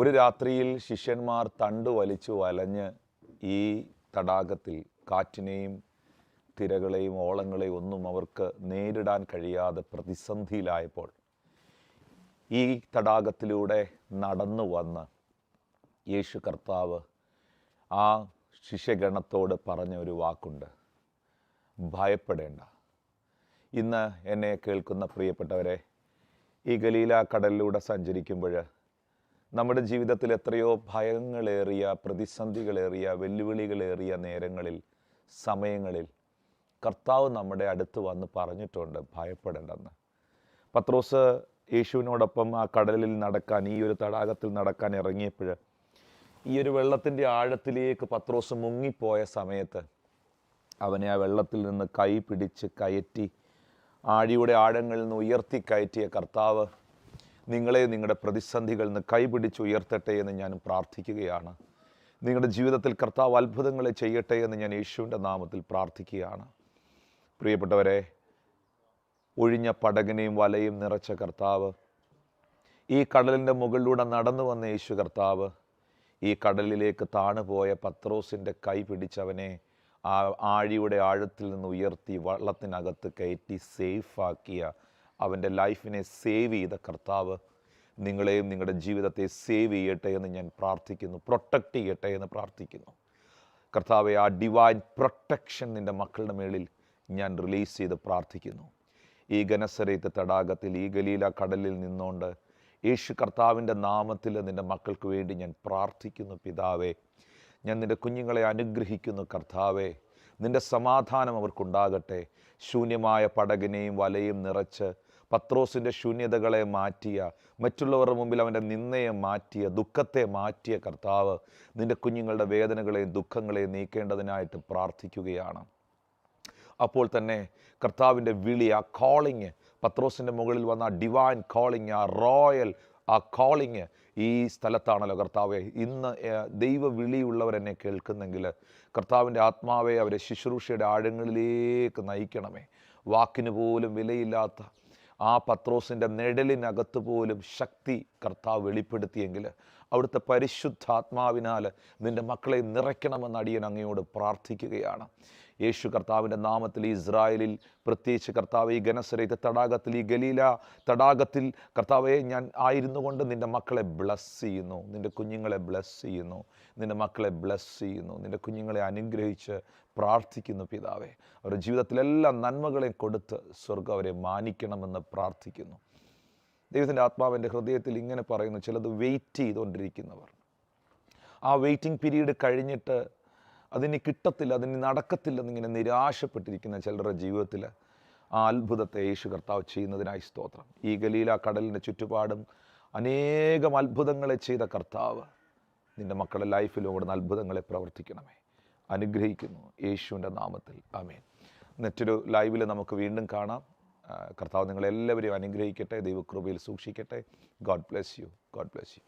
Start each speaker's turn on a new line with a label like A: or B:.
A: ഒരു രാത്രിയിൽ ശിഷ്യന്മാർ തണ്ട് വലിച്ചു വലഞ്ഞ് ഈ തടാകത്തിൽ കാറ്റിനെയും തിരകളെയും ഓളങ്ങളെയും ഒന്നും അവർക്ക് നേരിടാൻ കഴിയാതെ പ്രതിസന്ധിയിലായപ്പോൾ ഈ തടാകത്തിലൂടെ നടന്നു വന്ന് യേശു കർത്താവ് ആ ശിഷ്യഗണത്തോട് പറഞ്ഞ ഒരു വാക്കുണ്ട്. ഭയപ്പെടേണ്ട. ഇന്ന് എന്നെ കേൾക്കുന്ന പ്രിയപ്പെട്ടവരെ ഈ ഗലീല കടലിലൂടെ സഞ്ചരിക്കുമ്പോൾ നമ്മുടെ ജീവിതത്തിൽ എത്രയോ ഭയങ്ങളേറിയ പ്രതിസന്ധികളേറിയ വെല്ലുവിളികളേറിയ നേരങ്ങളിൽ സമയങ്ങളിൽ കർത്താവ് നമ്മുടെ അടുത്ത് വന്ന് പറഞ്ഞിട്ടുണ്ട് ഭയപ്പെടേണ്ടെന്ന്. പത്രോസ് യേശുവിനോടൊപ്പം ആ കടലിൽ നടക്കാൻ ഈ ഒരു തടാകത്തിൽ നടക്കാൻ ഇറങ്ങിയപ്പോൾ ഈ ഒരു വെള്ളത്തിന്റെ ആഴത്തിലേക്ക് പത്രോസ് മുങ്ങിപ്പോയ സമയത്ത് അവനെ ആ വെള്ളത്തിൽ നിന്ന് കൈ പിടിച്ച് കയറ്റി ആഴിയുടെ ആഴങ്ങളിൽ നിന്ന് ഉയർത്തി കയറ്റിയ കർത്താവ് നിങ്ങളെ നിങ്ങളുടെ പ്രതിസന്ധികളിൽ നിന്ന് കൈപിടിച്ച് ഉയർത്തട്ടെ എന്ന് ഞാൻ പ്രാർത്ഥിക്കുകയാണ്. നിങ്ങളുടെ ജീവിതത്തിൽ കർത്താവ് അത്ഭുതങ്ങളെ ചെയ്യട്ടെ എന്ന് ഞാൻ യേശുവിന്റെ നാമത്തിൽ പ്രാർത്ഥിക്കുകയാണ്. പ്രിയപ്പെട്ടവരെ ഒഴിഞ്ഞ പടകിനെയും വലയും നിറച്ച കർത്താവ് ഈ കടലിന്റെ മുകളിലൂടെ നടന്നു വന്ന യേശു കർത്താവ് ഈ കടലിലേക്ക് താണുപോയ പത്രോസിന്റെ കൈ പിടിച്ചവനെ ആ ആഴിയുടെ ആഴത്തിൽ നിന്ന് ഉയർത്തി വള്ളത്തിനകത്ത് കയറ്റി സേഫാക്കിയ അവന്റെ ലൈഫിനെ സേവ് ചെയ്ത കർത്താവ് നിങ്ങളെയും നിങ്ങളുടെ ജീവിതത്തെ സേവ് ചെയ്യട്ടെ എന്ന് ഞാൻ പ്രാർത്ഥിക്കുന്നു. പ്രൊട്ടക്റ്റ് ചെയ്യട്ടെ എന്ന് പ്രാർത്ഥിക്കുന്നു. കർത്താവെ ആ ഡിവൈൻ പ്രൊട്ടക്ഷൻ നിന്റെ മക്കളുടെ മേളിൽ ഞാൻ റിലീസ് ചെയ്ത് പ്രാർത്ഥിക്കുന്നു. ഈ ഗനസരയത്ത് തടാകത്തിൽ ഈ ഗലീല കടലിൽ നിന്നുകൊണ്ട് യേശു കർത്താവിന്റെ നാമത്തിൽ നിന്റെ മക്കൾക്ക് വേണ്ടി ഞാൻ പ്രാർത്ഥിക്കുന്നു പിതാവേ. ഞാൻ നിന്റെ കുഞ്ഞുങ്ങളെ അനുഗ്രഹിക്കുന്നു കർത്താവേ. നിന്റെ സമാധാനം അവർക്കുണ്ടാകട്ടെ. ശൂന്യമായ പടകിനെയും വലയും നിറച്ച് പത്രോസിന്റെ ശൂന്യതകളെ മാറ്റിയ മറ്റുള്ളവരുടെ മുമ്പിൽ അവന്റെ നിന്നയെ മാറ്റിയ ദുഃഖത്തെ മാറ്റിയ കർത്താവ് നിന്റെ കുഞ്ഞുങ്ങളുടെ വേദനകളെയും ദുഃഖങ്ങളെയും നീക്കേണ്ടതിനായിട്ട് പ്രാർത്ഥിക്കുകയാണ്. അപ്പോൾ തന്നെ കർത്താവിന്റെ വിളി ആ കോളിങ് പത്രോസിന്റെ മുകളിൽ വന്ന ആ ഡിവൈൻ കോളിങ് ആ റോയൽ ആ കോളിങ് ഈ സ്ഥലത്താണല്ലോ കർത്താവെ. ഇന്ന് ദൈവ വിളിയുള്ളവരെന്നെ കേൾക്കുന്നെങ്കിൽ കർത്താവിന്റെ ആത്മാവെ അവരെ ശുശ്രൂഷയുടെ ആഴങ്ങളിലേക്ക് നയിക്കണമേ. വാക്കിന് പോലും വിലയില്ലാത്ത ആ പത്രോസിന്റെ നിഴലിനകത്ത് പോലും ശക്തി കർത്താവ് വെളിപ്പെടുത്തിയെങ്കിൽ അവിടുത്തെ പരിശുദ്ധാത്മാവിനാൽ നിന്റെ മക്കളെ നിറയ്ക്കണമെന്ന് അടിയൻ അങ്ങയോട് പ്രാർത്ഥിക്കുകയാണ്. യേശു കർത്താവിന്റെ നാമത്തിൽ ഇസ്രായേലിൽ പ്രത്യേകിച്ച് കർത്താവ് ഈ ഗനസരത്തെ തടാകത്തിൽ ഈ ഗലീല തടാകത്തിൽ കർത്താവെ ഞാൻ ആയിരുന്നു കൊണ്ട് നിന്റെ മക്കളെ ബ്ലസ് ചെയ്യുന്നു. നിന്റെ കുഞ്ഞുങ്ങളെ ബ്ലസ് ചെയ്യുന്നു. നിന്റെ മക്കളെ ബ്ലസ് ചെയ്യുന്നു. നിന്റെ കുഞ്ഞുങ്ങളെ അനുഗ്രഹിച്ച് പ്രാർത്ഥിക്കുന്നു പിതാവെ. അവരുടെ ജീവിതത്തിലെല്ലാ നന്മകളെയും കൊടുത്ത് സ്വർഗം അവരെ മാനിക്കണമെന്ന് പ്രാർത്ഥിക്കുന്നു. ദൈവത്തിന്റെ ആത്മാവിന്റെ ഹൃദയത്തിൽ ഇങ്ങനെ പറയുന്നു ചിലത് വെയിറ്റ് ചെയ്തുകൊണ്ടിരിക്കുന്നവർ. ആ വെയിറ്റിംഗ് പീരീഡ് കഴിഞ്ഞിട്ട് അതിന് കിട്ടത്തില്ല അതിന് നടക്കത്തില്ലെന്നിങ്ങനെ നിരാശപ്പെട്ടിരിക്കുന്ന ചിലരുടെ ജീവിതത്തിൽ ആ അത്ഭുതത്തെ യേശു കർത്താവ് ചെയ്യുന്നതിനായി സ്തോത്രം. ഈ ഗലീല കടലിന്റെ ചുറ്റുപാടും അനേകം അത്ഭുതങ്ങളെ ചെയ്ത കർത്താവ് നിന്റെ മക്കളുടെ ലൈഫിലും അവിടുന്ന് അത്ഭുതങ്ങളെ പ്രവർത്തിക്കണമേ. അനുഗ്രഹിക്കുന്നു. യേശുവിന്റെ നാമത്തിൽ. അമേൻ മറ്റൊരു ലൈവിൽ നമുക്ക് വീണ്ടും കാണാം. കർത്താവ് നിങ്ങളെല്ലാവരെയും അനുഗ്രഹിക്കട്ടെ ദൈവകൃപയിൽ സൂക്ഷിക്കട്ടെ. God bless you God bless you